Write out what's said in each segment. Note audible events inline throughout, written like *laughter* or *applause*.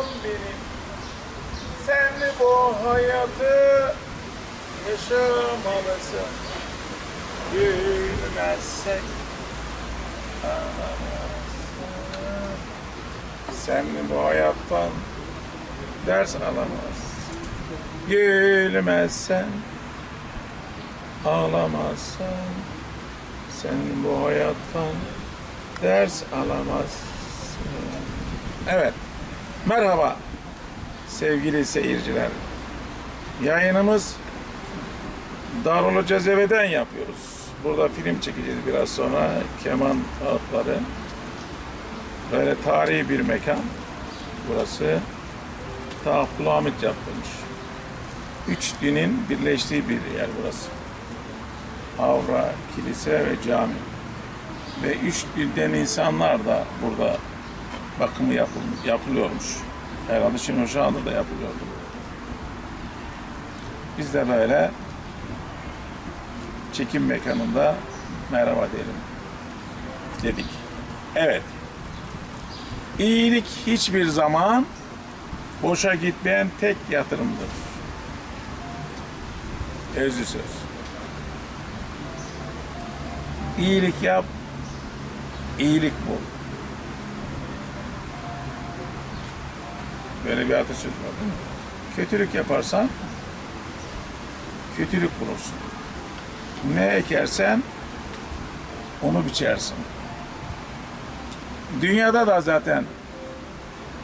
arzum benim Sen bu hayatı yaşamalısın Gülmezsek ağlamazsın Sen bu hayattan ders alamazsın. Gülmezsen ağlamazsan Sen bu hayattan ders alamazsın. Evet merhaba sevgili seyirciler Yayınımız Darül Cezeve'den yapıyoruz. Burada film çekeceğiz biraz sonra. Keman ağıtları. Böyle tarihi bir mekan. Burası. Ta Abdülhamit yapılmış. Üç dinin birleştiği bir yer burası. Avra, kilise ve cami. Ve üç dilden insanlar da burada bakımı yapıl yapılıyormuş. Herhalde şimdi şu anda da yapılıyordu. Biz de böyle çekim mekanında merhaba diyelim dedik. Evet. İyilik hiçbir zaman boşa gitmeyen tek yatırımdır. Özlü söz. İyilik yap, iyilik bul. Böyle bir atasöz var değil? Kötülük yaparsan kötülük bulursun. Ne ekersen onu biçersin. Dünyada da zaten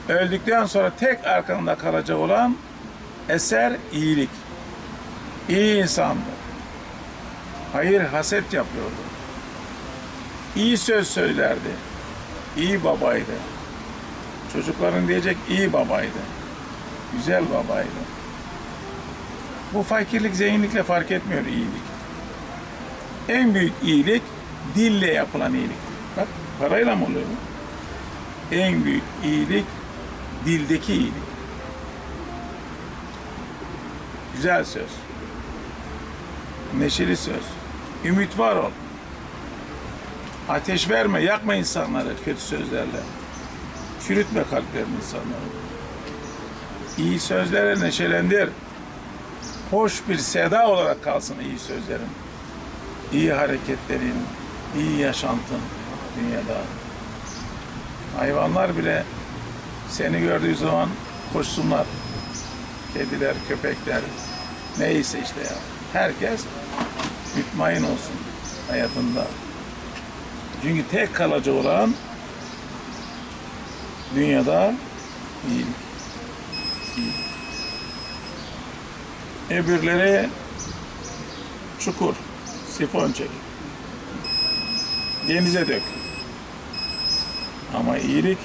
öldükten sonra tek arkanda kalacak olan eser iyilik. İyi insandı. Hayır haset yapıyordu. İyi söz söylerdi. İyi babaydı. Çocukların diyecek iyi babaydı. Güzel babaydı. Bu fakirlik, zenginlikle fark etmiyor iyilik. En büyük iyilik dille yapılan iyilik. Bak parayla mı oluyor bu? En büyük iyilik dildeki iyilik. Güzel söz. Neşeli söz. Ümit var ol. Ateş verme, yakma insanları kötü sözlerle. Çürütme kalplerini insanların. İyi sözlere neşelendir. Hoş bir seda olarak kalsın iyi sözlerin. İyi hareketlerin, iyi yaşantın dünyada. Hayvanlar bile seni gördüğü zaman koşsunlar. Kediler, köpekler, neyse işte ya. Herkes mutmain olsun hayatında. Çünkü tek kalıcı olan dünyada iyilik. Öbürleri çukur, sifon çek. Denize dök. Ama iyilik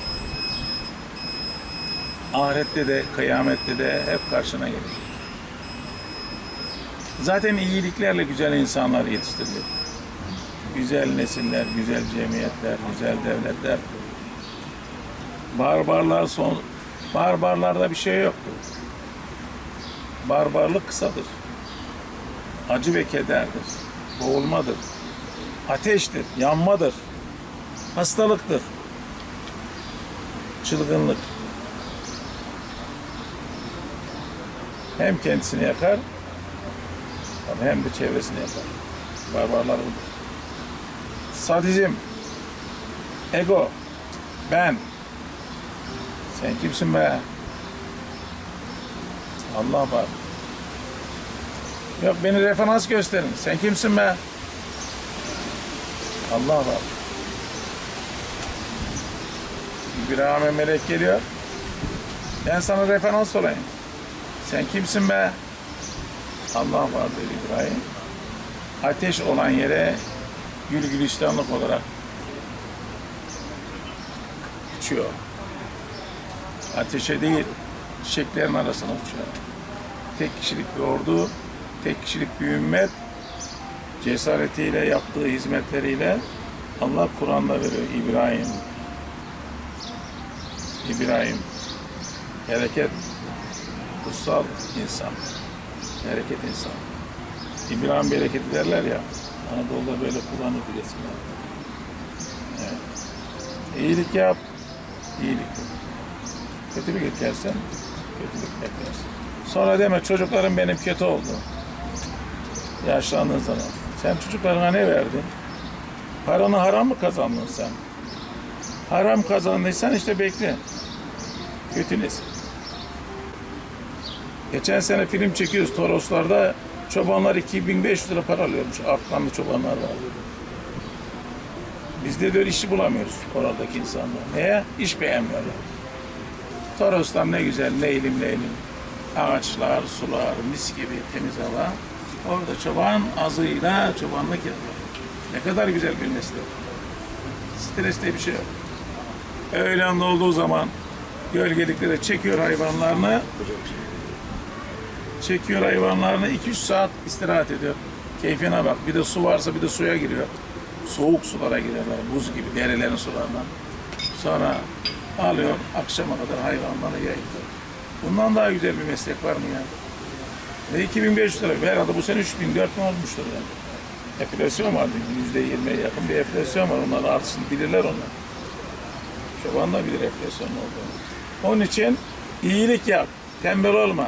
ahirette de kıyamette de hep karşına gelir. Zaten iyiliklerle güzel insanlar yetiştirilir. Güzel nesiller, güzel cemiyetler, güzel devletler. Barbarlar son barbarlarda bir şey yoktur. Barbarlık kısadır. Acı ve kederdir. Boğulmadır. Ateştir, yanmadır. Hastalıktır. Çılgınlık. Hem kendisini yakar hem de çevresini yakar. Barbarlar budur. Sadizm, ego, ben. Sen kimsin be? Allah var. Yok beni referans gösterin. Sen kimsin be? Allah var. İbrahim'e melek geliyor. Ben sana referans olayım. Sen kimsin be? Allah var dedi İbrahim. Ateş olan yere gül gülistanlık olarak uçuyor. Ateşe değil, çiçeklerin arasına uçuyor. Tek kişilik bir ordu, tek kişilik bir ümmet cesaretiyle yaptığı hizmetleriyle Allah Kur'an'da veriyor İbrahim. İbrahim. Bereket. Kutsal insan. Bereket insan. İbrahim bereketi derler ya. Anadolu'da böyle kullanır bir resimler. Evet. İyilik yap. iyilik yap. Kötülük ekersen kötülük beklersin. Sonra deme çocuklarım benim kötü oldu. Yaşlandığın zaman. Sen çocuklarına ne verdin? Paranı haram mı kazandın sen? Haram kazandıysan işte bekle. Kötü. Geçen sene film çekiyoruz Toroslar'da. Çobanlar 2500 lira para alıyormuş. Afganlı çobanlar var. Biz de böyle işi bulamıyoruz oradaki insanlar. Neye? İş beğenmiyorlar. Toroslar ne güzel, ne ilim ne ilim. Ağaçlar, sular, mis gibi temiz hava. Orada çoban azıyla çobanlık yapıyor. Ne kadar güzel bir meslek. Stres bir şey yok. Öğlen olduğu zaman gölgeliklere çekiyor hayvanlarını. Çekiyor hayvanlarını 2-3 saat istirahat ediyor. Keyfine bak. Bir de su varsa bir de suya giriyor. Soğuk sulara giriyorlar. Buz gibi derelerin sularından. Sonra alıyor akşama kadar hayvanları yayıyor. Bundan daha güzel bir meslek var mı ya? Ve 2500 lira. Herhalde bu sene 3000 4000 olmuştur yani. Enflasyon var. Yüzde yirmiye yakın bir enflasyon var. Onların artısını bilirler onlar. Çoban da bilir enflasyon olduğunu. Onun için iyilik yap. Tembel olma.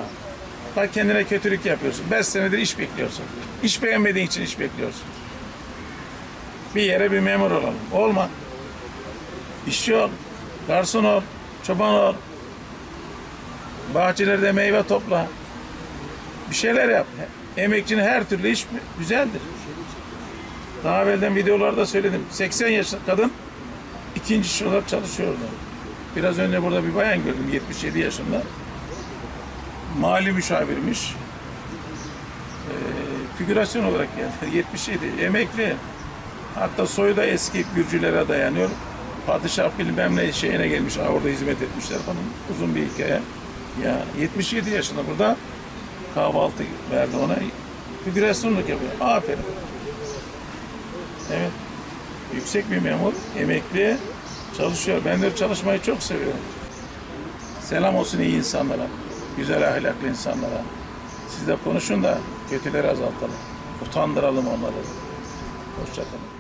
Bak kendine kötülük yapıyorsun. 5 senedir iş bekliyorsun. İş beğenmediğin için iş bekliyorsun. Bir yere bir memur olalım. Olma. İşçi ol. Garson ol. Çoban ol. Bahçelerde meyve topla. Bir şeyler yap. Emekçinin her türlü iş güzeldir. Daha evvelden videolarda söyledim. 80 yaşlı kadın ikinci iş olarak çalışıyordu. Biraz önce burada bir bayan gördüm 77 yaşında. Mali müşavirmiş. Ee, figürasyon olarak geldi. *laughs* 77 emekli. Hatta soyu da eski Gürcülere dayanıyor. Padişah bilmem ne şeyine gelmiş. Orada hizmet etmişler falan. Uzun bir hikaye. Ya 77 yaşında burada kahvaltı verdi ona. Figürasyonluk yapıyor. Aferin. Evet. Yüksek bir memur, emekli, çalışıyor. Ben de çalışmayı çok seviyorum. Selam olsun iyi insanlara, güzel ahlaklı insanlara. Siz de konuşun da kötüleri azaltalım. Utandıralım onları. Hoşçakalın.